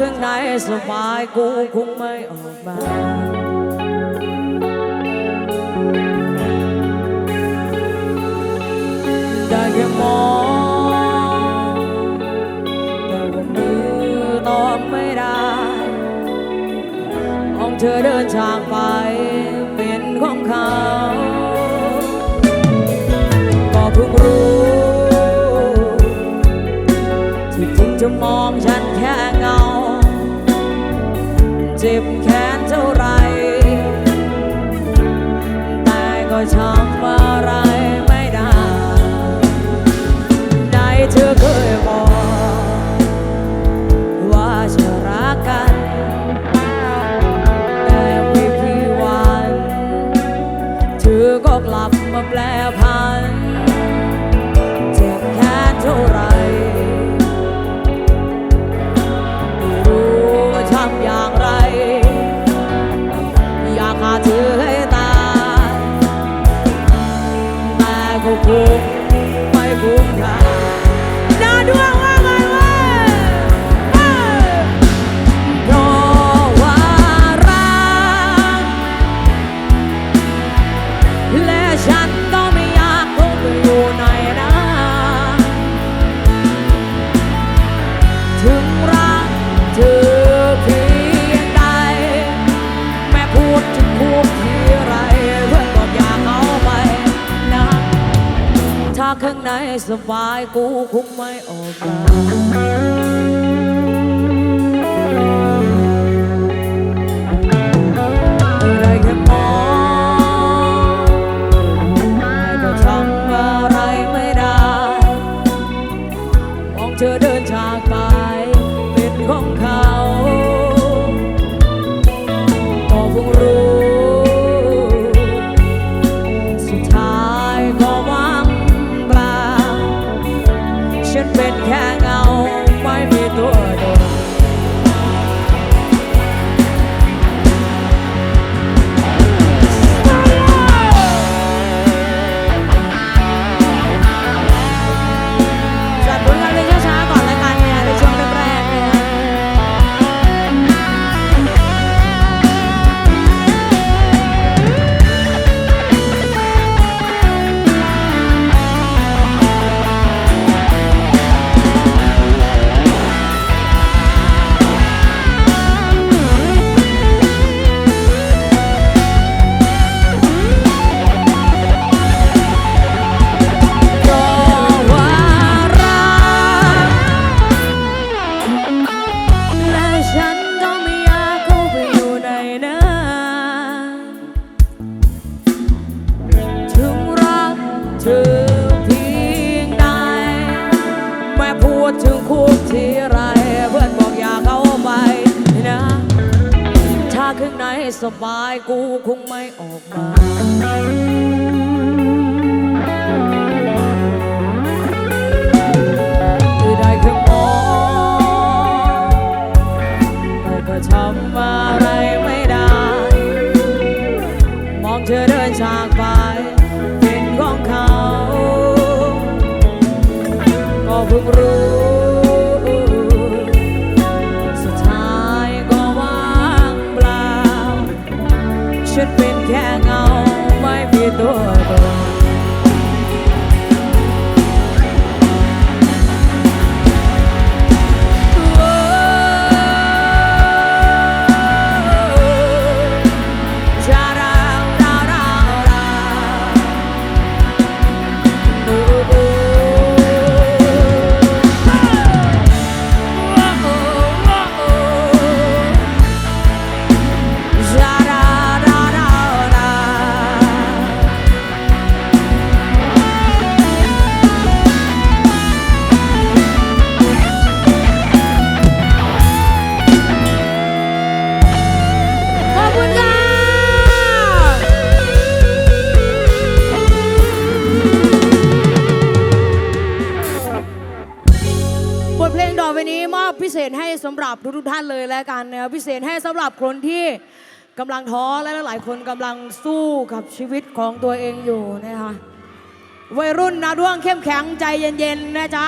ถ้าข้างในสบายกูคงไม่ออกมาได้แค่มองแต่ว่ามือตอบไม่ได้มองเธอเดินจากไปเป็นของเขาก็เพิ่งรู้ที่จริงจะมองฉัน ควายกูคงไม่ออก กเธอเพียงใดแม่พูดถึงคุกทีไรเพื่อนบอกอยากเข้าไปนะ ถ้าข้างในสบายกูคงไม่ออกมาได้แค่มองแต่ก็ทำอะไรไม่ได้ มองเธอเดินจาก ทุกรู้ กำลังท้อและหลายคนกำลังสู้กับชีวิตของตัวเองอยู่นะคะวัยรุ่นนะด้วงเข้มแข็งใจเย็นๆนะจ๊ะ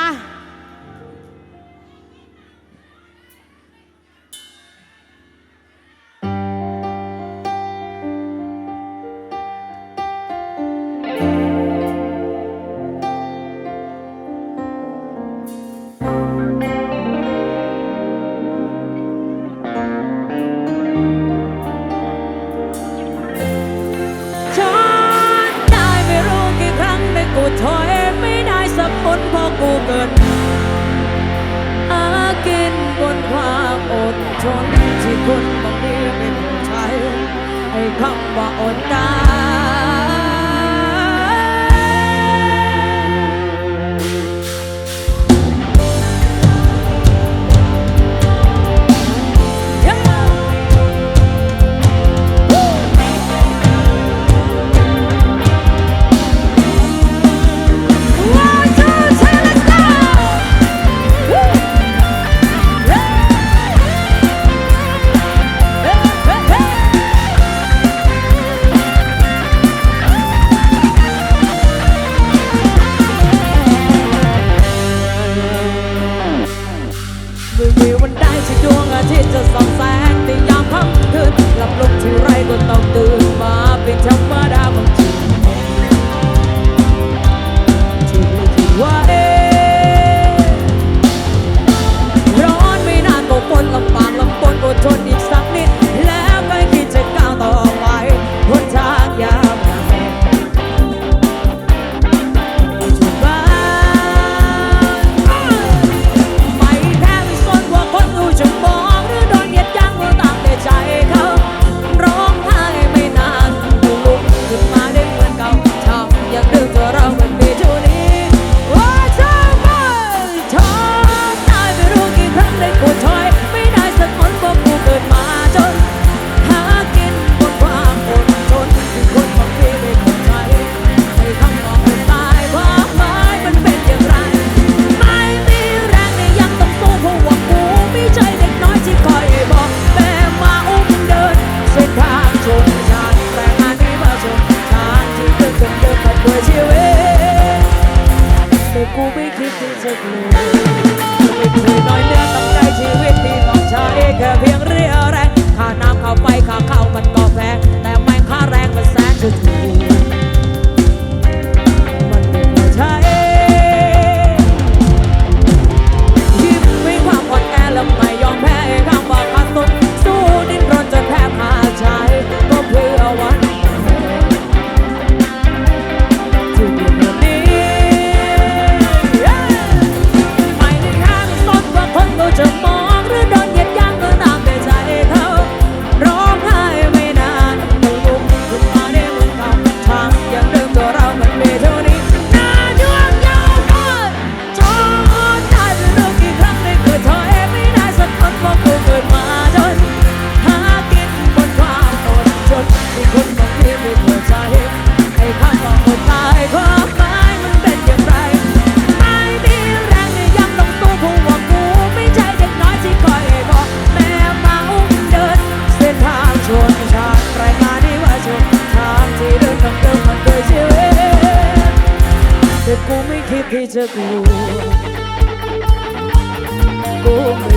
ลั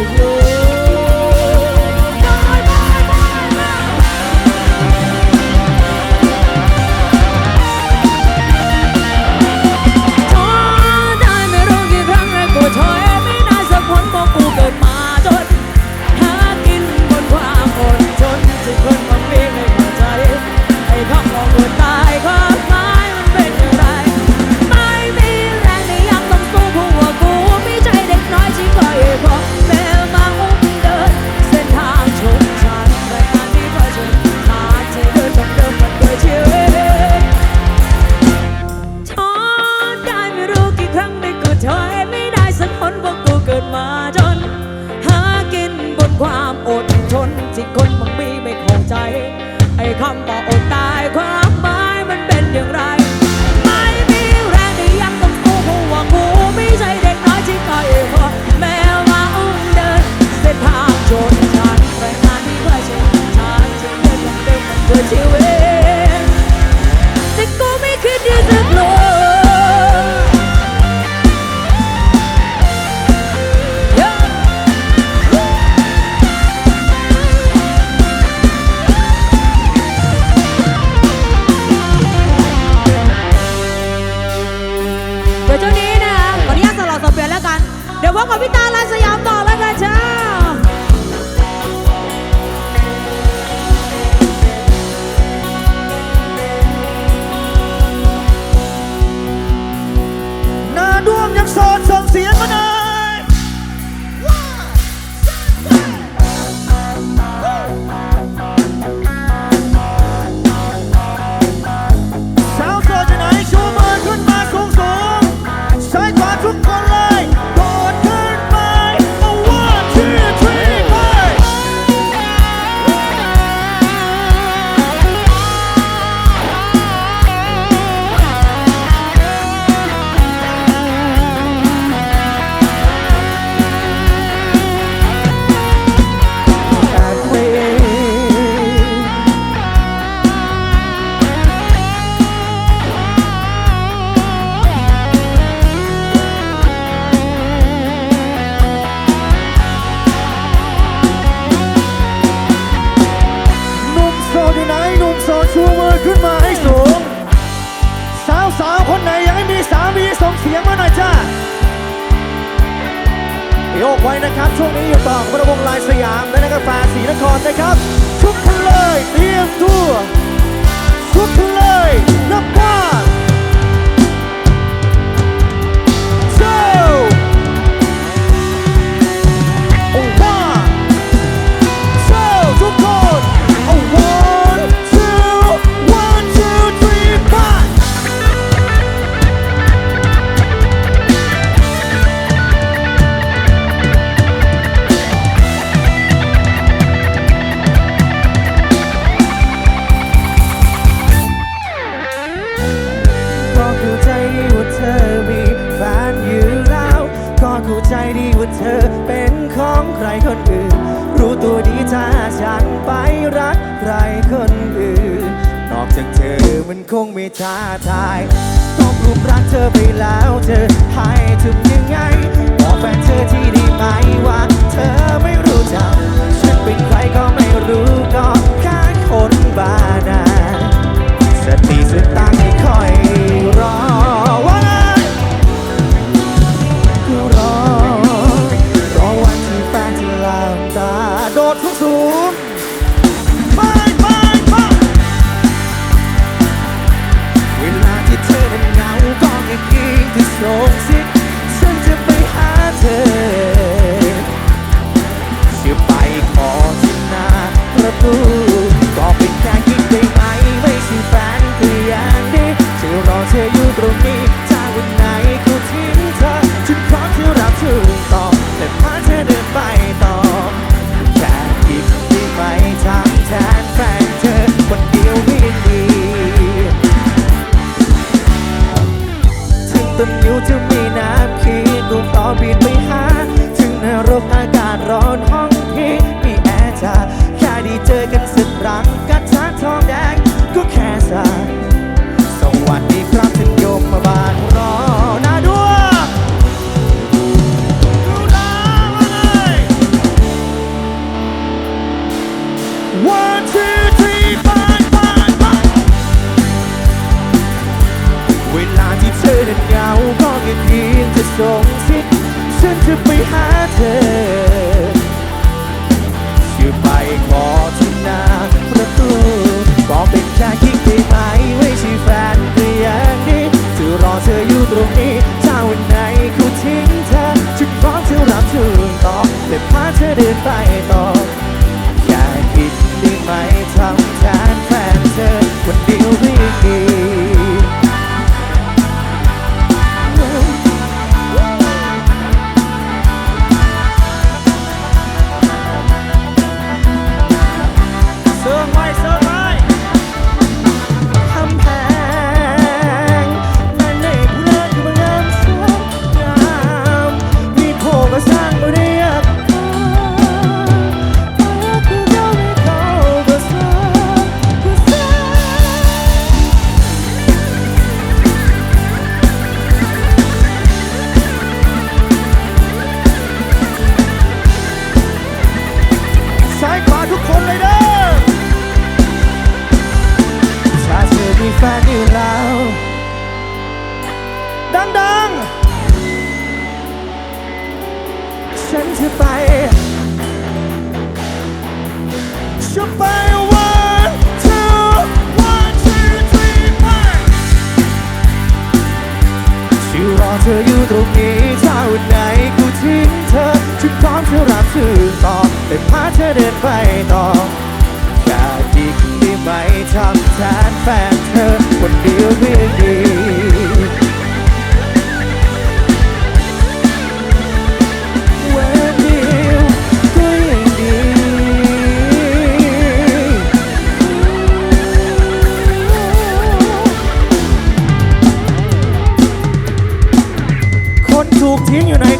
ช่วงนี้อยู่ต่อพระวงลายสยามและนักแฟสีนครนะครับทุกคนเลยเตรียมตัวทุกคนเลยนับก้น รคนอื่น รู้ตัวดีถ้าฉันไปรักใครคนอื่น นอกจากเธอมันคงไม่ท้าทาย ต้องรุมรักเธอไปแล้วเธอ from you to me. ทำ ฉันจะไปจะไป one two one two three four ที่รอเธออยู่ตรงนี้ถ้าวันไหนกูทิ้งเธอฉันพร้อมจะรับสื่อต่อแต่พาเธอเดินไปต่ออยากดีได้ไหมทำแทนแฟนเธอคนเดียวเพีดี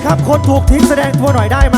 ครับ คนถูกทิ้งแสดงตัวหน่อยได้ไหม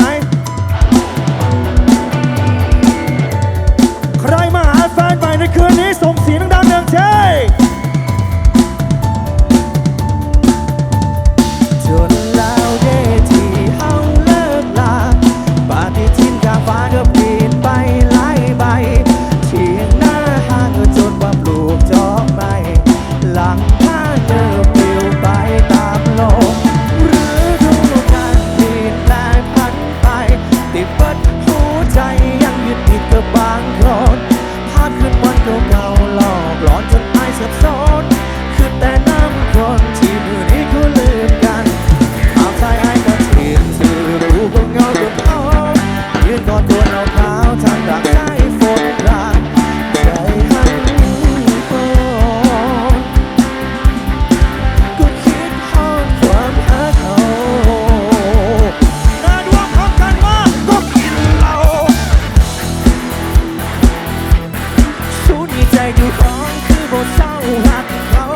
เจ้ร้องคือบ่เศร้าหักเขา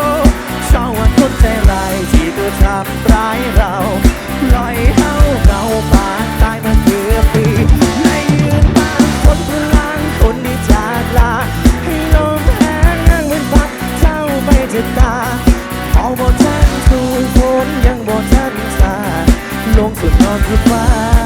เศร้าหักคนใจไรที่ตัวทำร้ายเราลอยเฮาเราปานตายมาเกือบปีในยืนตามคนพลังคนที่จากลา ให้ลมแห้งนั่งเนพัดเจ้าไปจะตาเอาบ่ทันถูกคนยังบ่ทันสาลงสุดนอนคือว่า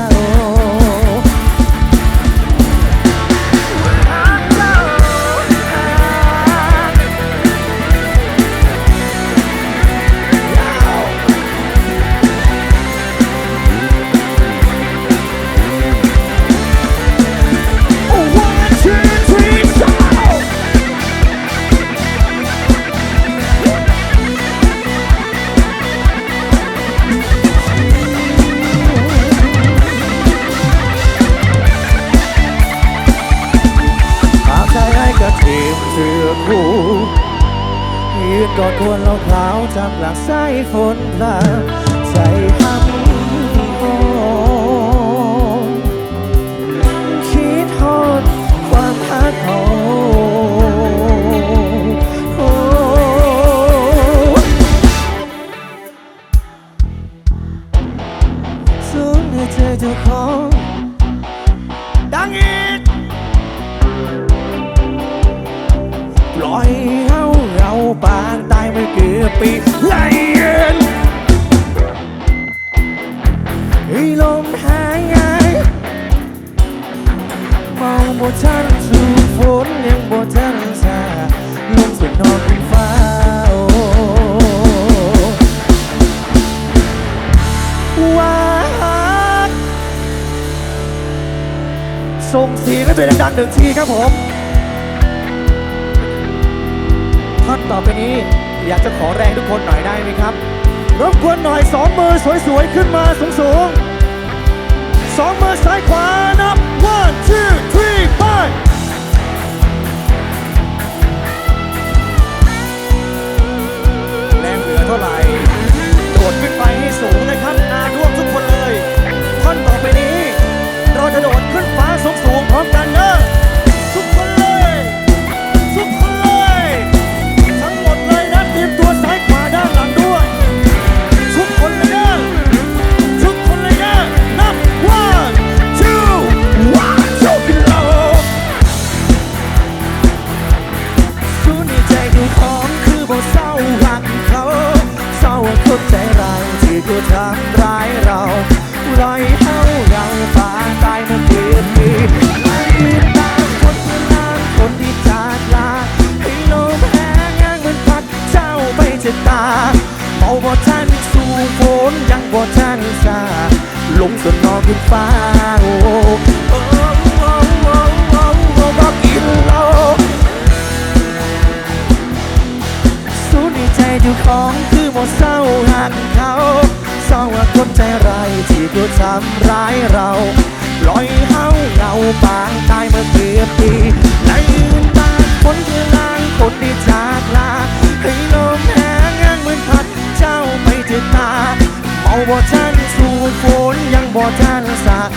กอดควรเราขาวจำหลักสายฝนพลาใจห้าม ว่าส่งเสียงให้เป็นดังๆหนึ่งทีครับผมท่อนต่อไปนี้อยากจะขอแรงทุกคนหน่อยได้ไหมครับ รบกวนหน่อยสองมือสวยๆ ขึ้นมาสูงๆสองมือซ้ายขวานับ one two three five แรงเหลือเท่าไหร่ พร้อมกันเนอะทุกคนเลย ทุกคนเลย ทั้งหมดเลยนะเตรียมตัวซ้ายขวาด้านหลังด้วย ทุกคนเลยนะทุกคนเลยนะนับ one two one two ขึ้นเราสู้ในใจดูของคือบ่เศร้าหักเขาเศร้าคนใจร้ายที่กูทำร้ายเราปล่อยเฮาเราป่าตาย งส่วนนอนขึ้นฟ้าโอ้โอ้โอ้โอ้โอ้โอ้บอกกินเหล้าสู้ในใจเจ้าของคือบ่เศร้าหักเขาเศร้าว่าคนใจร้ายที่กูทำร้ายเราลอยเฮาเงาปางตายมาเกือบปีในยืนตาคนเวลางคนที่จากลาให้ลมแห้งงเหมือนพัดเจ้าไปเถิดตา เมาบ่ทันสู่ฝนยังบ่ทันสาเ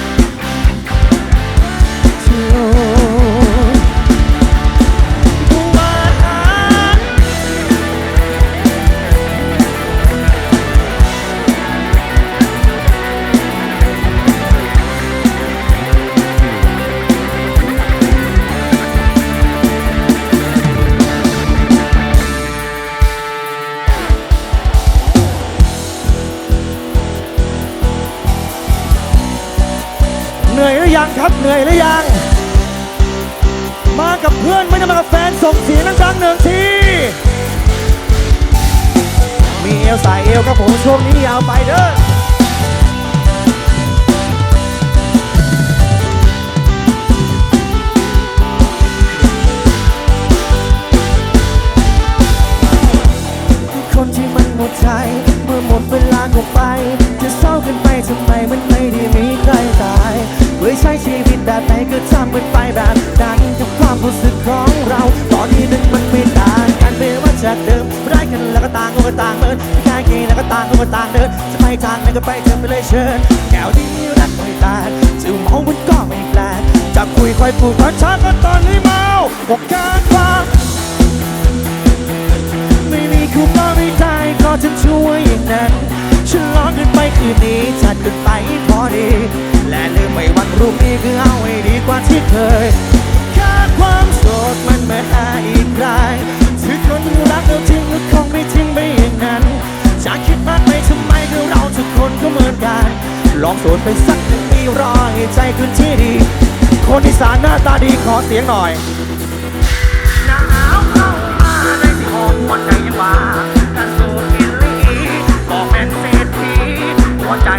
ยใช้ชีวิตแบบไหนก็ทำมันไปแบบนั้นกับความรู้สึกของเรา ตอนนี้นึกมันไม่ต่างกันไม่ว่าจากเดิมไร้กันแล้วก็ต่างก็ต่างเดินแค่นี้แล้วก็ต่างก็ต่างเดินจะไปทางไหนก็ไปเธอไปเลยเชิญแก้วนี้รักไม่ตายจะเมามันก็ไม่แปลกจะคุยค่อยพูดเพราะฉันก็ตอนนี้เมาบอกการฟังไม่มีคู่มาไม่ได้ก็จะช่วยอย่างนั้นฉันลองขึ้นไปคืนนี้จัดขึ้นไปพอดี และลืมไปวันรูปนี้คือเอาให้ดีกว่าที่เคยแค่ความโสดมันไม่หาอีกรายถึงคนรักเราจริงก็คงไม่ทิ้งไปอย่างนั้นจะคิดมากไปทำไมคือเราทุกคนก็เหมือนกัน ลองโสดไปสักหนึ่งปีรอให้ใจคืนที่ดี คนอีสานหน้าตาดีขอเสียงหน่อยหนาวเข้ามาในที่หอมหัวใจว่าการสูดกินลีกอกเป็นเศรษฐีหัวใจ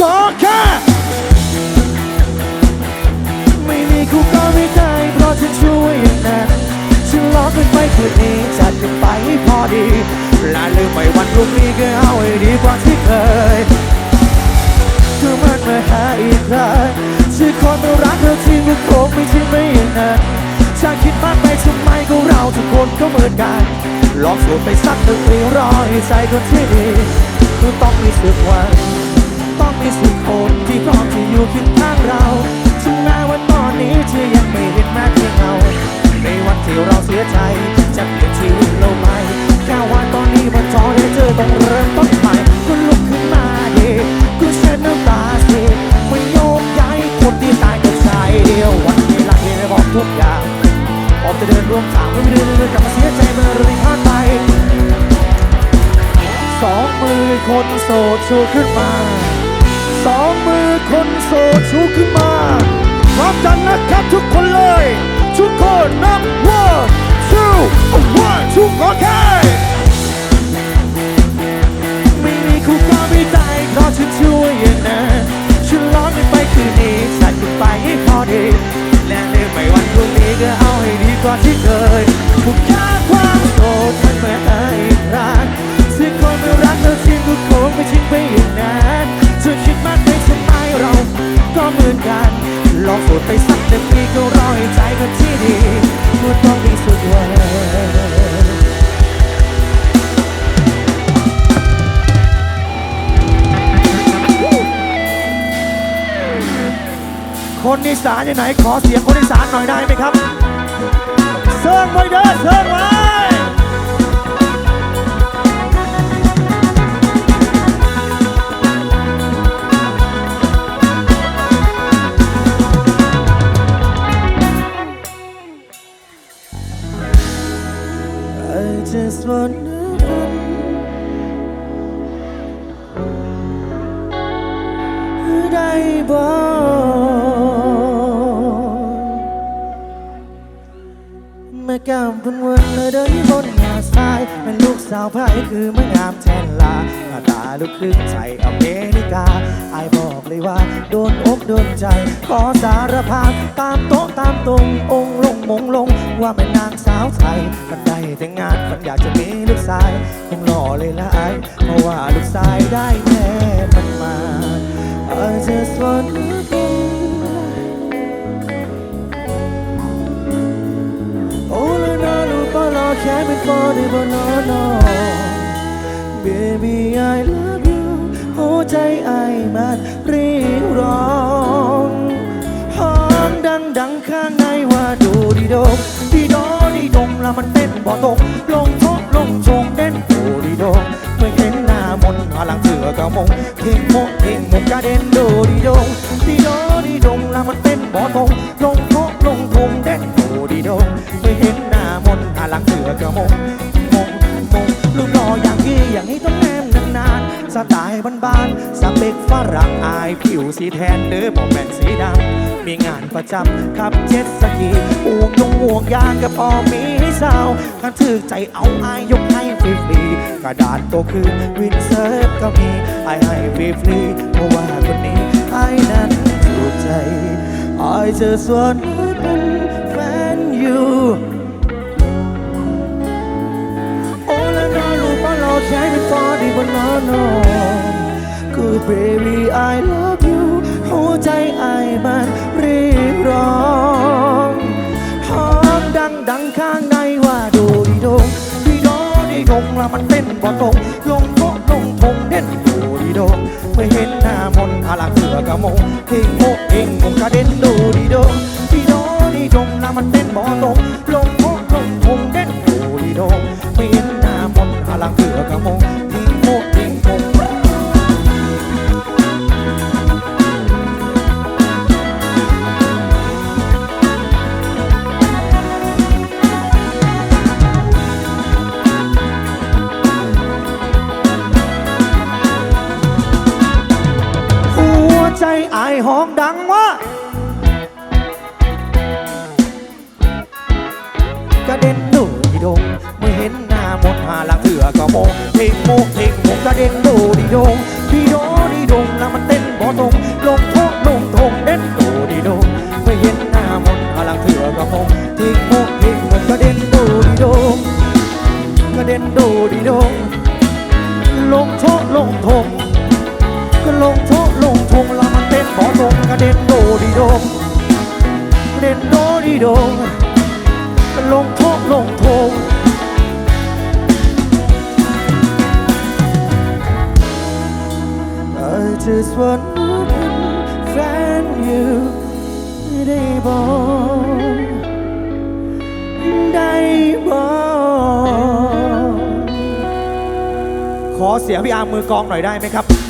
ก็แค่ไม่มีคู่ก็ไม่ได้เพราะฉันช่วยอย่างนั้นฉันล็อกมันไปคืนนี้จัดกันไปให้พอดีและลืมไปวันพรุ่งนี้ก็เอาให้ดีกว่าที่เคยเธอมันมาหาอีกครั้งฉันคนม่รักเธอที่มันคงไม่ใช่ไม่อย่างนั้นถ้าคิดมากไปทำไมก็เราทุกคนก็เหมือนกันลองสูดไปสักหนึ่งปีรอให้ใจคนที่ดีคือต้องมีสึกวัน ต้องมีสิ่งคนที่พร้อมที่อยู่เคียงข้างเราถึงแม้ว่าตอนนี้เธอยังไม่านยู่ไหนขอเสียงคนอีสานหน่อยได้ไหมครับเสิร์ฟไว้เด้อเสิร์ฟไว้ just wanna ได้บ่ นเลยเดินบนหน้าซ้ายแม่ลูกสาวไพ่คือไม่งามแทนลาหน้าตาลูกครึ่งไทยอเมริกาไอบอกเลยว่า โดนอกโดนใจ ขอสารภาพตามโต๊ะตามตรง องค์ลงมงลง ว่าแม่นนางสาวไทยมันได้แต่งงานมันอยากจะมีลูกชาย คงหล่อเลยละไอเพราะว่าลูกชายได้แม่มันมา I just wanna can't be for the but no no Baby I love you หัวใจไอ้มันเรียกร้องห้องดังดังข้างในว่าดูดีโดงดีโดดีดงแล้วมันเต้นบ่ตกลงทบลงชงเต้นดูดีโดงเมื่อเห็นหน้ามนต์พลังเสือกระมงเพ่งโมกเพ่งมุกกระเด็นดูดีโดงดีโดดีดงแล้วมันเต้นบ่ตกลงทบลงทงเต้นดูดีโดงเมื่อเห็นหน้ามนต์พลังเสือ กระมงมงมงลูกหล่ออย่างนี้อย่างนี้ต้องแนมนานๆสไตล์บ้านๆสเปกฝรั่งอายผิวสีแทนเด้อบอกแม่นสีดำมีงานประจำขับเจ็ตสกีอูกยงห่วงยางกับพอมีให้สาวกันถือใจเอาอายยกให้ฟรีๆกระดาษโตคือวินเซิร์ฟก็มีอายให้ฟรีๆเพราะว่าคนนี้อายนั้นถูกใจ I just wanna เป็นแฟนอยู่ ลูกบอลเราใช้เป็นฟอดีบนนอนอ Good baby I love you หัวใจไอมันเรียกร้องห้องดังดังข้างในว่าดูดีดงดีโดดีดงล้วมันเต้นบ่ตรงลงโต๊ลงทงเด่นดูดีดงไม่เห็นหน้ามนอาลังเสือกระมงเพ่งโมเพ่งมงกระเด็นดูดีดง มือกองหน่อยได้ไหมครับ